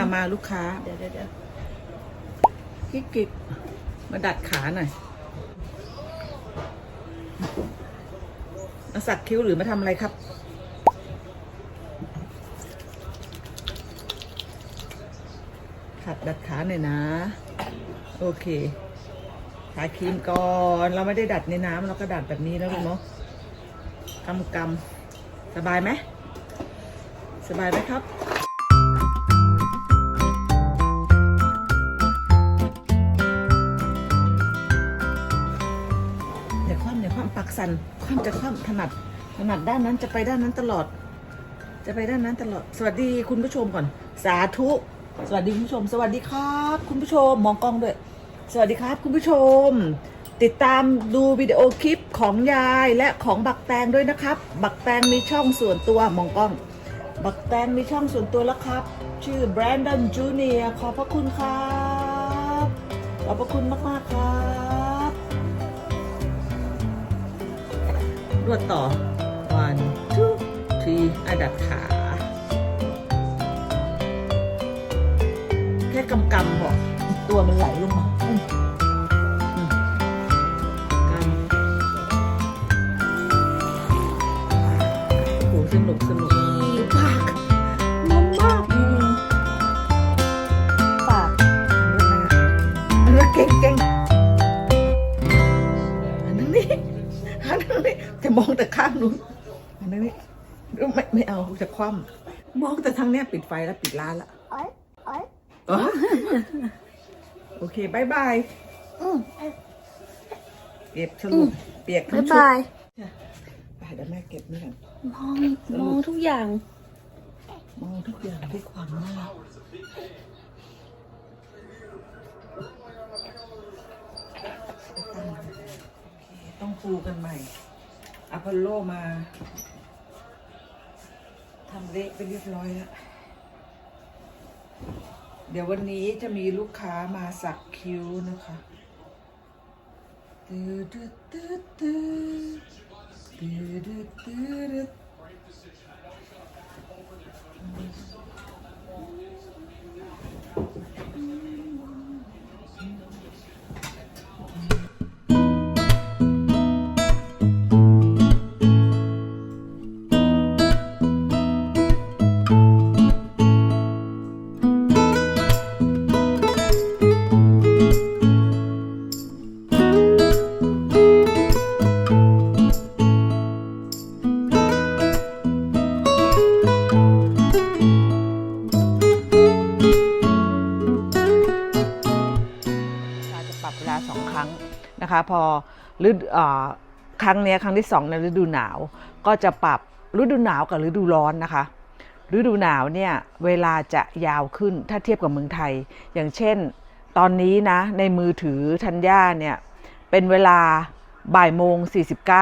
อ่ามาลูกค้าเดี๋ยวเดี๋ยวเดี๋ยวพี่กิบมาดัดขาหน่อยมาสักคิ้วหรือมาทำอะไรครับขัดดัดขาหน่อยนะ โอเคทาครีมก่อนเราไม่ได้ดัดในน้ำเราก็ดัดแบบนี้แล้วลูกเนาะกำกำสบายไหมสบายไหมครับ สันคว่ำจะคว่ำถนัดถนัดด้านนั้นจะไปด้านนั้นตลอด จะไปด้านนั้นตลอด สวัสดีคุณผู้ชมก่อน สาธุ สวัสดีคุณผู้ชม สวัสดีครับ คุณผู้ชมมองกล้องด้วย สวัสดีครับ คุณผู้ชม ติดตามดูวิดีโอคลิปของยายและของบักแตงด้วยนะครับ บักแตงมีช่องส่วนตัวมองกล้อง บักแตงมีช่องส่วนตัวแล้วครับ ชื่อ Brandon Junior ขอบพระคุณครับ ขอบพระคุณมากๆครับ วดต่อ one two three อะดัดขา แค่กำกำพอตัวมันไหลลงมา คว่ำมองแต่ทางเนี้ยปิดไฟแล้วปิดร้านแล้ว Oi, oi. อ๋อโอเคบายบาย Mm. เก็บสรุปเปียกทั้ Bye งชุด bye. ไปเดี๋ยวแม่เก็บนี่กันมองมองทุกอย่าง มองทุกอย่างด้วยความน่ารักต้องปูกันใหม่อพอลโลมาทำเละไปเรียบร้อยแล้ว เดี๋ยววันนี้จะมีลูกค้ามาสักคิ้วนะคะตืดตืดตืดตืดตืดตืดตืด ฤดูอ่าครั้งนี้ครั้งที่สองในฤดูหนาว ก็จะปรับฤดูหนาวกับฤดูร้อนนะคะ ฤดูหนาวเนี่ยเวลาจะยาวขึ้นถ้าเทียบกับเมืองไทย อย่างเช่น ตอนนี้นะในมือถือทัญญาเนี่ยเป็นเวลาบ่ายโมง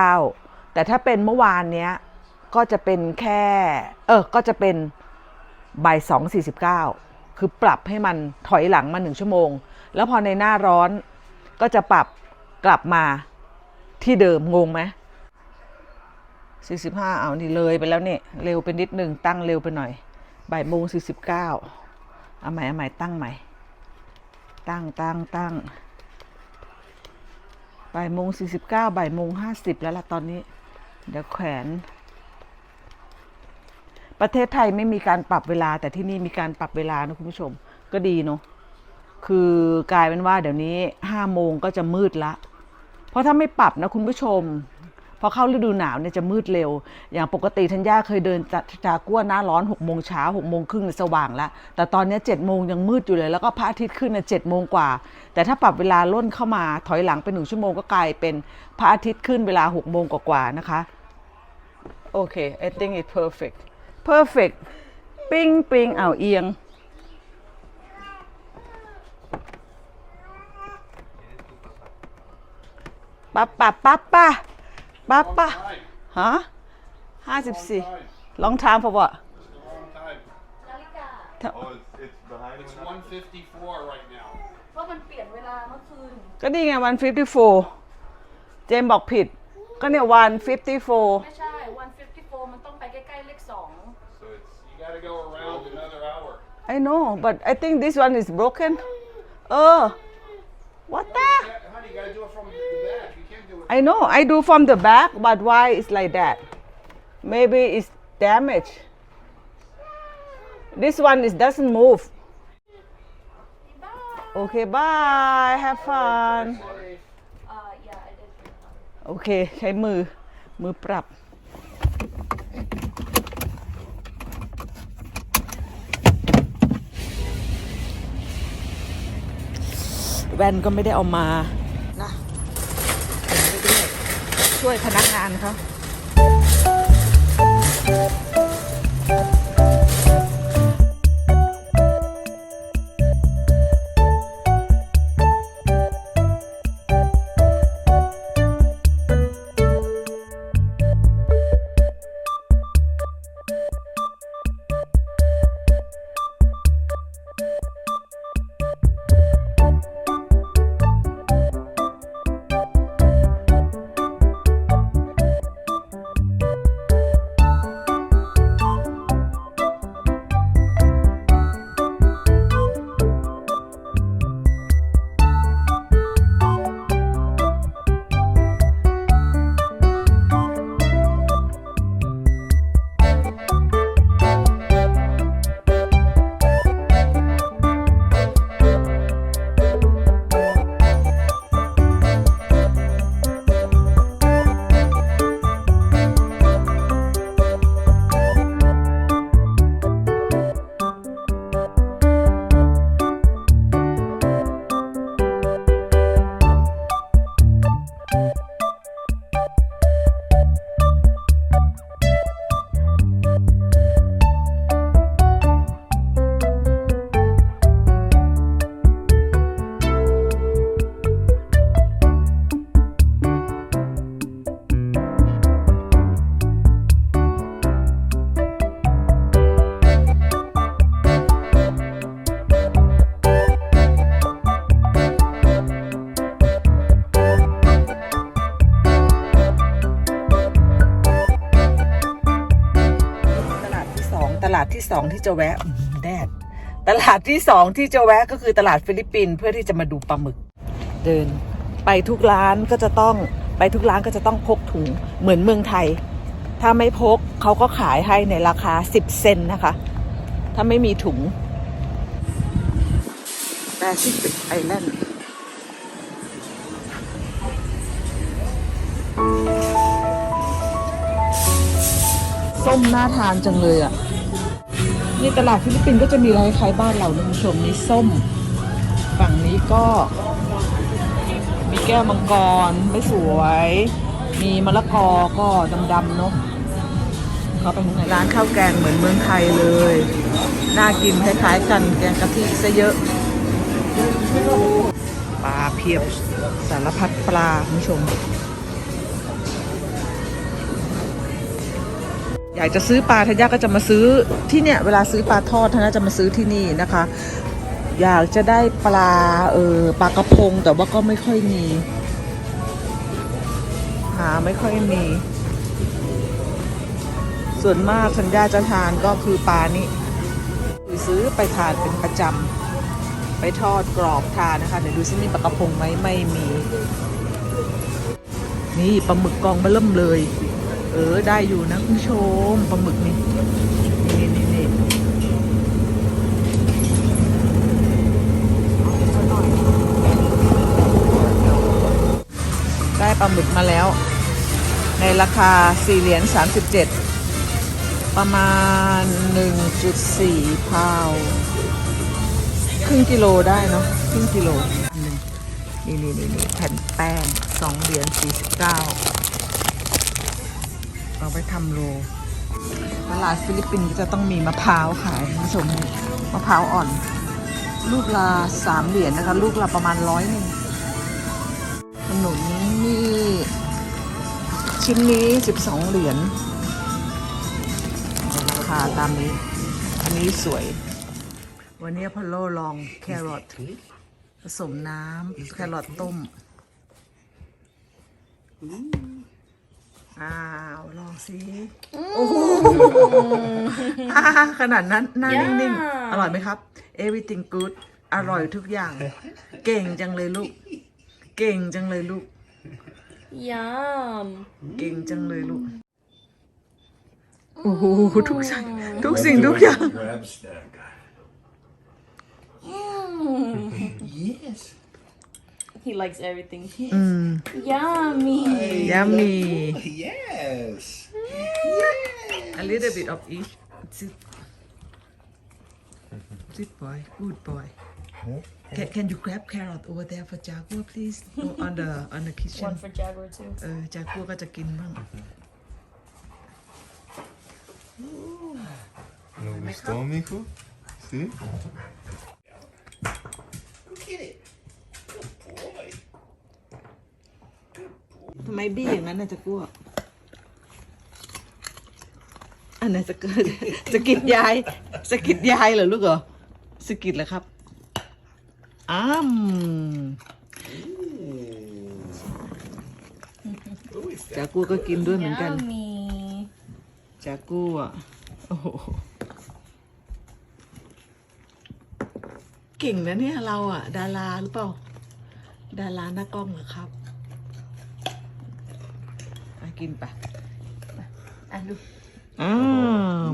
49 แต่ถ้าเป็นเมื่อวานเนี้ยก็จะเป็นแค่เออก็จะเป็นบ่ายสองสี่สิบเก้าคือปรับให้มันถอยหลังมาหนึ่งชั่วโมง แล้วพอในหน้าร้อนก็จะปรับกลับมา ที่เดิมงงไหมสี่สิบห้าเอานี่เลยไปแล้วเนี่ยเร็วไปนิดหนึ่งตั้งเร็วไปหน่อยบ่ายโมงสี่สิบเก้าเอาใหม่เอาใหม่ตั้งใหม่ ตั้งตั้งตั้งบ่ายโมงสี่สิบเก้าบ่ายโมงห้าสิบแล้วล่ะตอนนี้ เดี๋ยวแขวน ประเทศไทยไม่มีการปรับเวลา แต่ที่นี่มีการปรับเวลานะคุณผู้ชม ก็ดีเนาะคือกลายเป็นว่าเดี๋ยวนี้ห้าโมงก็จะมืดละ ราะถ้าไม่ปรับนะคุณผู้ชม พอเข้าฤดูหนาวเนี่ยจะมืดเร็ว อย่างปกติทัญญาเคยเดินจากจากัวหน้าร้อนหกโมงเช้าหกโมงครึ่งสว่างแล้ว แต่ตอนนี้เจ็ดโมงยังมืดอยู่เลย แล้วก็พระอาทิตย์ขึ้นเนี่ยเจ็ดโมงกว่า แต่ถ้าปรับเวลาล่นเข้ามาถอยหลังไปหนึ่งชั่วโมงก็กลายเป็นพระอาทิตย์ขึ้นเวลาหกโมงกว่าๆนะคะโอเค I think it perfect perfect ปิ้งปิ้งเอาเอียง ปั๊บปั๊บปั๊บป้าปั๊บป้าฮะห้าสิบสี่ long time for what Long time. Oh, it's, it's behind It's one. 154 right now. เพราะมันเปลี่ยนเวลาเมื่อคืน ก็นี่ไง one fifty four เจมส์บอกผิด ก็เนี่ย one fifty four ไม่ใช่ 154 มันต้องไปใกล้ ๆ เลข2 So it's you got to go around another hour. I know but I think this one is broken เออ what the Honey, you gotta do it from I know I do from the back but why it's like that maybe it's damaged this one is doesn't move okay bye have fun uh yeah I did โอเค ใช้มือ มือปรับ แว่นก็ไม่ได้เอามา ช่วยพนักงานเขา สองที่จะแวะแดดตลาดที่สองที่จะแวะก็คือตลาดฟิลิปปินส์เพื่อที่จะมาดูปลาหมึก เดิน ไปทุกร้านก็จะต้องไปทุกร้านก็จะต้องพกถุงเหมือนเมืองไทย ถ้าไม่พกเขาก็ขายให้ในราคา 10 เซนนะคะ ถ้าไม่มีถุงแปซิฟิกไอแลนด์ส้มน่าทานจังเลยอะ นี่ตลาดฟิลิปปินส์ก็จะมีอะไรคล้ายบ้านเรานะคุณผู้ชมมีส้ม ฝั่งนี้ก็ มีแก้วมังกรไม่สวย มีมะละกอก็ดำๆเนาะเขาไปข้างในร้านข้าวแกงเหมือนเมืองไทยเลย น่ากินคล้ายๆกันแกงกะทิซะเยอะ ปลาเพียบสารพัดปลาคุณผู้ชม อยากจะซื้อปลาธัญญาก็จะมาซื้อที่เนี่ยเวลาซื้อปลาทอดธัญญาจะมาซื้อที่นี่นะคะ อยากจะได้ปลาเออปลากระพงแต่ว่าก็ไม่ค่อยมี หาไม่ค่อยมี ส่วนมากสัญญาจะทานก็คือปลานี้คือซื้อไปทานเป็นประจำไปทอดกรอบทานนะคะเดี๋ยวดูซิมีปลากระพงไหมไม่มี นี่ปลาหมึกกองมาเริ่มเลย เออได้อยู่นะคุณชมปลาหมึกนี่นี่นี่นี่ได้ปลาหมึกมาแล้ว ในราคา 4 เหรียญ 37 ประมาณ 1.4 พาวครึ่งกิโลได้เนาะครึ่งกิโลหนึ่งนี่นี่นี่นี่แผ่นแป้ง 2 เหรียญ 49 เอาไปทำโลตลาดฟิลิปปินส์จะต้องมีมะพร้าวขายคุณผู้ชมมะพร้าวอ่อน ลูกละสามเหรียญนะคะ ลูกละประมาณร้อยหนึ่งขนุนนี่ ชิ้นนี้สิบสองเหรียญราคาตามนี้ อันนี้สวย วันนี้พอลโลลองแครอทผสมน้ำแครอทต้ม อ้าวลองสิโอ้โหอ่าขนาดนั้นหน้านิ่งๆ อร่อยไหมครับ everything good อร่อยทุกอย่าง เก่งจังเลยลูก เก่งจังเลยลูก Yum. เก่งจังเลยลูก โอ้โหทุกสิ่งทุกสิ่งทุกอย่าง Grab snack. yes. He likes everything. อืม Yummy. yummy Yes. a little bit of each sit sit boy good boy can, can you grab carrot over there for Jaguar please Go on the on the kitchen One for Jaguar too. เออจากัวก็จะกินบ้าง No gustó, mijo? ¿Sí? ทำไมบี้อย่างนั้นน่ะจะกลัวอันนั้นจะเกิดสะกิดยายสะกิดยายเหรอลูกเหรอสะกิดเหรอครับ อ้าม Who is that? จากัวก็กินด้วยเหมือนกัน Yummy. จากัวโอ้โหเก่งนะเนี่ยเราอะดาราหรือเปล่า ดาราหน้ากล้องเหรอครับอะ กินไปอะดูอ้า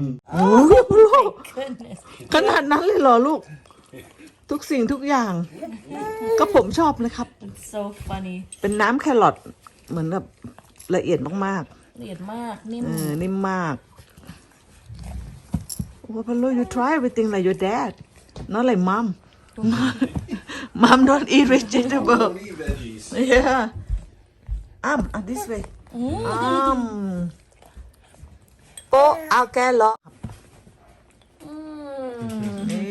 มโอ้ยลูก Goodness. ขนาดนั้นเลยเหรอลูก ทุกสิ่งทุกอย่าง ก็ผมชอบนะครับ It's so funny. เป็นน้ำแครอทเหมือนแบบละเอียดมากละเอียดมากนิ่ๆมเออนิ่มมากโอ้พะโล you try everything like your dad not like mom mom don't eat vegetable Don't eat veggies. yeah um uh, this way um โปะเอาแกเหรอ Mm. นี่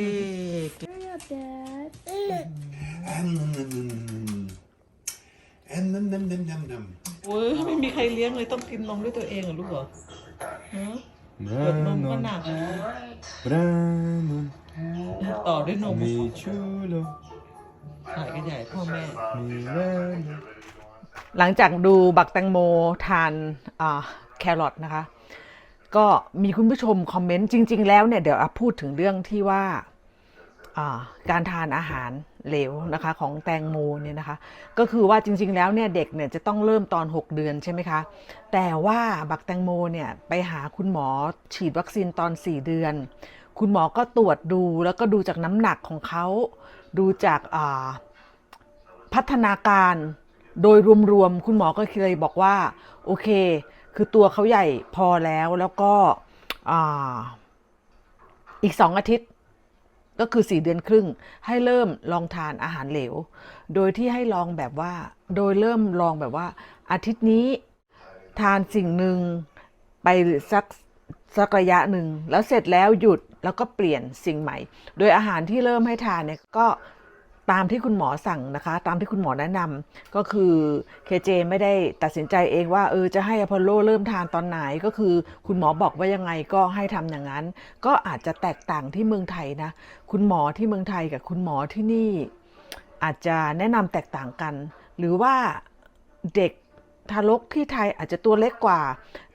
Nom, nom, nom, nom, nom. And nom, nom, nom, nom, nom. เว้ยไม่มีใครเลี้ยงเลยต้องกินนมด้วยตัวเองเหรอลูกเหรอฮะเปิดนมก็หนักนะต่อด้วยนม mi chulo, ถ่ายกันใหญ่พ่อแม่ mi reno. หลังจากดูบักแตงโมทานแครอทนะคะ ก็มีคุณผู้ชมคอมเมนต์จริง ๆ แล้วเนี่ยเดี๋ยวพูดถึงเรื่องที่ว่าการทานอาหารเหลวนะคะของแตงโมเนี่ยนะคะ ก็คือว่าจริง ๆ แล้วเนี่ยเด็กเนี่ยจะต้องเริ่มตอน 6 เดือนใช่ไหมคะ แต่ว่าบักแตงโมเนี่ยไปหาคุณหมอฉีดวัคซีนตอน 4 เดือน คุณหมอก็ตรวจดูแล้วก็ดูจากน้ำหนักของเขา ดูจากพัฒนาการ โดยรวมๆคุณหมอก็เลยบอกว่า โอเค คือตัวเขาใหญ่พอแล้วแล้วก็อ,อีกสองอาทิตย์ก็คือสี่เดือนครึ่ง ให้เริ่มลองทานอาหารเหลว โดยที่ให้ลองแบบว่า โดยเริ่มลองแบบว่า อาทิตย์นี้ทานสิ่งหนึ่งไปสักสักระยะหนึ่งแล้วเสร็จแล้วหยุดแล้วก็เปลี่ยนสิ่งใหม่ โดยอาหารที่เริ่มให้ทานเนี่ยก็ ตามที่คุณหมอสั่งนะคะ ตามที่คุณหมอแนะนำก็คือเคเจไม่ได้ตัดสินใจเองว่าเออจะให้อพอลโลเริ่มทานตอนไหนก็คือคุณหมอบอกว่ายังไงก็ให้ทำอย่างนั้น ก็อาจจะแตกต่างที่เมืองไทยนะ คุณหมอที่เมืองไทยกับคุณหมอที่นี่ อาจจะแนะนำแตกต่างกัน หรือว่าเด็กทารกที่ไทยอาจจะตัวเล็กกว่า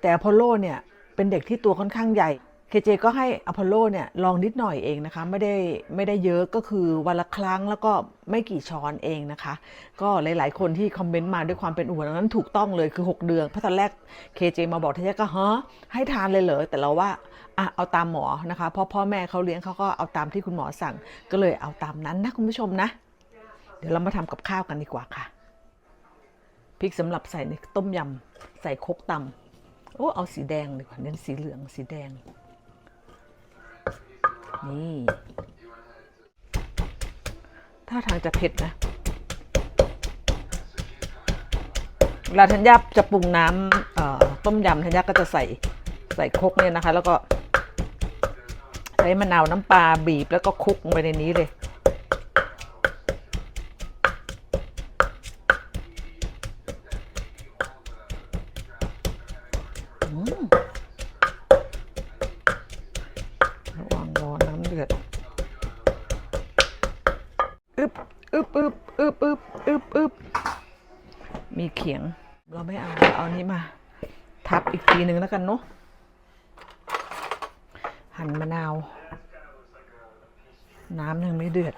แต่อพอลโลเนี่ยเป็นเด็กที่ตัวค่อนข้างใหญ่ เคเจก็ให้อพอลโลเนี่ยลองนิดหน่อยเองนะคะ ไม่ได้ไม่ได้เยอะก็คือวันละครั้งแล้วก็ไม่กี่ช้อนเองนะคะ ก็หลาย ๆ คนที่คอมเมนต์มาด้วยความเป็นห่วงนั้นถูกต้องเลยคือ 6 เดือนเพราะตอนแรกเคเจมาบอกทายาก็ฮะให้ทานเลยเหรอแต่เราว่าอะเอาตามหมอนะคะเพราะพ่อแม่เขาเลี้ยงเขาก็เอาตามที่คุณหมอสั่ง ก็เลยเอาตามนั้นนะคุณผู้ชมนะ เดี๋ยวเรามาทำกับข้าวกันดีกว่าค่ะพริกสำหรับใส่ในต้มยำใส่ครกตำโอ้เอาสีแดงดีกว่าเน้นสีเหลืองสีแดง นี่ถ้าทางจะเผ็ดนะเวลาธัญญาจะปรุงน้ำต้มยำธัญญาก็จะใส่ใส่ครกเนี่ยนะคะ แล้วก็ใช้มะนาวน้ำปลาบีบแล้วก็คลุกลงไปในนี้เลย ระวังรอน้ำเดือด อึบอึบอึบอึบอึบอึบอึบมีเขียง เราไม่เอาเราเอานี้มา ทับอีกทีหนึ่งแล้วกันเนาะหั่นมะนาว น้ำยังไม่เดือด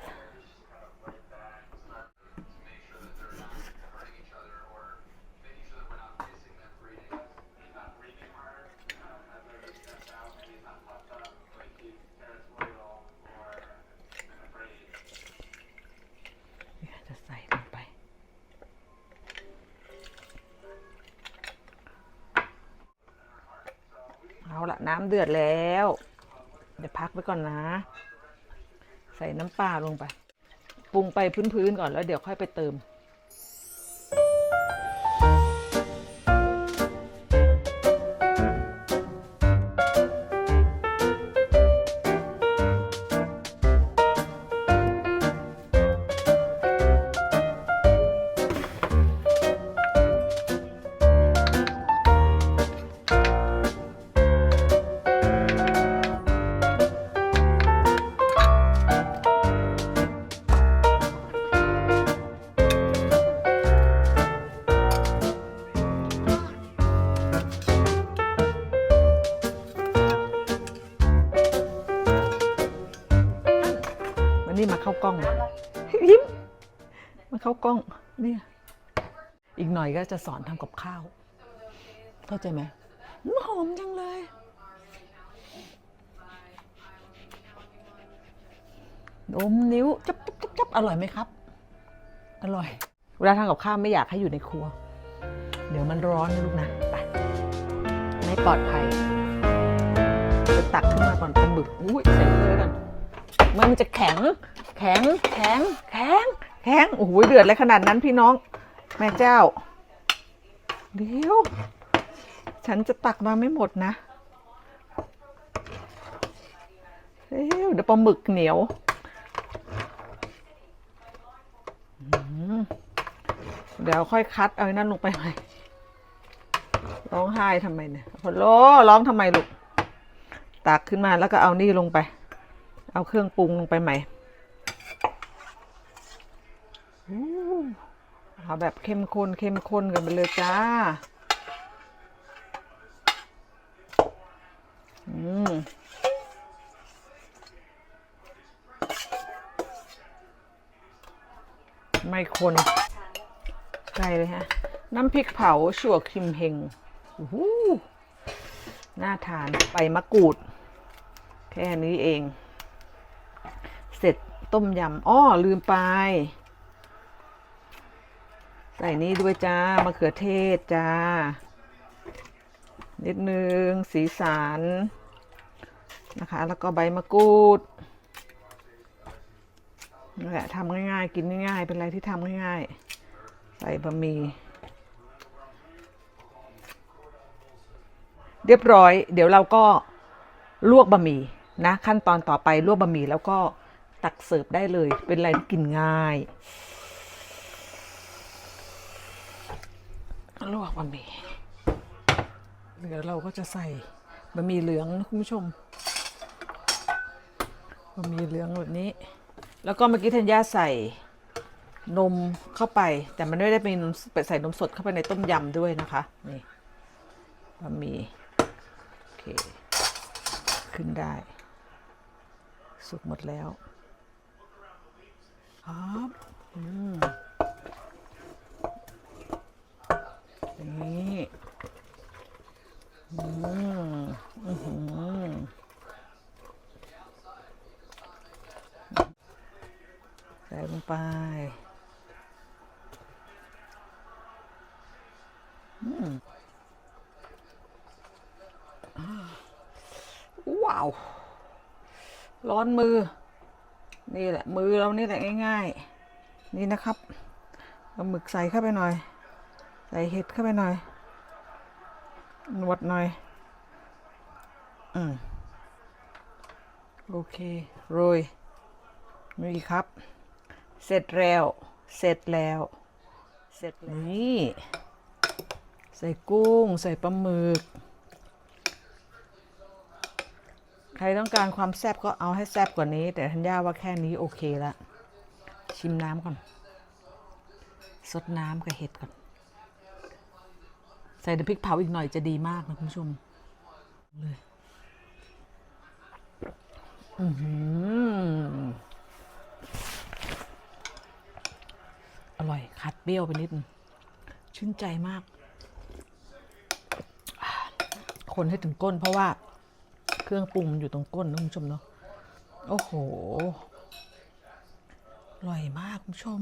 จะใส่ลงไป เอาละน้ำเดือดแล้ว เดี๋ยวพักไว้ก่อนนะ ใส่น้ำปลาลงไป ปรุงไปพื้นๆก่อนแล้วเดี๋ยวค่อยไปเติมากล้องเนี่ยอีกหน่อยก็จะสอนทำกับข้าว เข้าใจไหมหอมจังเลยอมนิ้วจับจับจับจับอร่อยไหมครับ อร่อย เวลาทำกับข้าวไม่อยากให้อยู่ในครัว เดี๋ยวมันร้อนนะลูกนะ ไป ไม่ปลอดภัยจะตักขึ้นมาก่อนปลาหมึก อุ้ยใส่เลยกันมันจะแข็ง แข็ง แข็ง แข็ง แข็งโอ้โหเดือดเลยขนาดนั้นพี่น้อง แม่เจ้า เดี๋ยว ฉันจะตักมาไม่หมดนะเดี๋ยวเดี๋ยวปลาหมึกเหนียวเดี๋ยวค่อยคัดเอานั่นลงไปใหม่ร้องไห้ทำไมเนี่ยพอโลร้องทำไมลูกตักขึ้นมาแล้วก็เอานี่ลงไป เอาเครื่องปรุงลงไปใหม่อู้ เอาแบบเข้มข้นเข้มข้นกันไปเลยจ้า อืมไม่คนไกลเลยฮะ น้ำพริกเผาชั่วคิมเฮงโอ้โหน่าทานใบมะกรูด แค่นี้เอง เสร็จต้มยำอ้อลืมไป ใส่นี่ด้วยจ้ามะเขือเทศจ้า นิดนึงสีสันนะคะ แล้วก็ใบมะกรูดนั่แหละทำง่ายๆ กินง่ายๆ เป็นอะไรที่ทำง่ายๆ ใส่บะหมี่เรียบร้อย เดี๋ยวเราก็ลวกบะหมี่นะ ขั้นตอนต่อไปลวกบะหมี่แล้วก็ตักเสิร์ฟได้เลย เป็นอะไรที่กินง่าย ลวกบะหมี่เดี๋ยวเราก็จะใส่บะหมี่เหลืองนะคุณผู้ชมบะหมี่เหลืองแบบนี้ แล้วก็เมื่อกี้ธัญญาใส่นมเข้าไป แต่มันไม่ได้เป็นนมใส่นมสดเข้าไปในต้มยำด้วยนะคะนี่บะหมี่โอเคขึ้นได้ สุกหมดแล้วครับอืม นี่อืมอื้ใส่ลงไปอืมอ่าว้าว ร้อนมือ นี่แหละ มือเรานี่แหละง่าย ๆ นี่นะครับเอาหมึกใส่เข้าไปหน่อย ใส่เห็ดเข้าไปหน่อยนวดหน่อย อืม โอเค โรยนี่ครับ เสร็จแล้ว เสร็จแล้ว เสร็จแล้วนี่ ใส่กุ้ง ใส่ปลาหมึก ใครต้องการความแซ่บก็เอาให้แซ่บกว่านี้ แต่ทัญญาว่าแค่นี้โอเคละ ชิมน้ำก่อน สดน้ำกับเห็ดก่อน ใส่น้ำพริกเผาอีกหน่อยจะดีมากนะคุณผู้ชมเลยอือหืออร่อยคัดเปรี้ยวไปนิดชื่นใจมาก คนให้ถึงก้นเพราะว่าเครื่องปรุงมันอยู่ตรงก้นนะคุณผู้ชมเนาะโอ้โหอร่อยมากคุณผู้ชม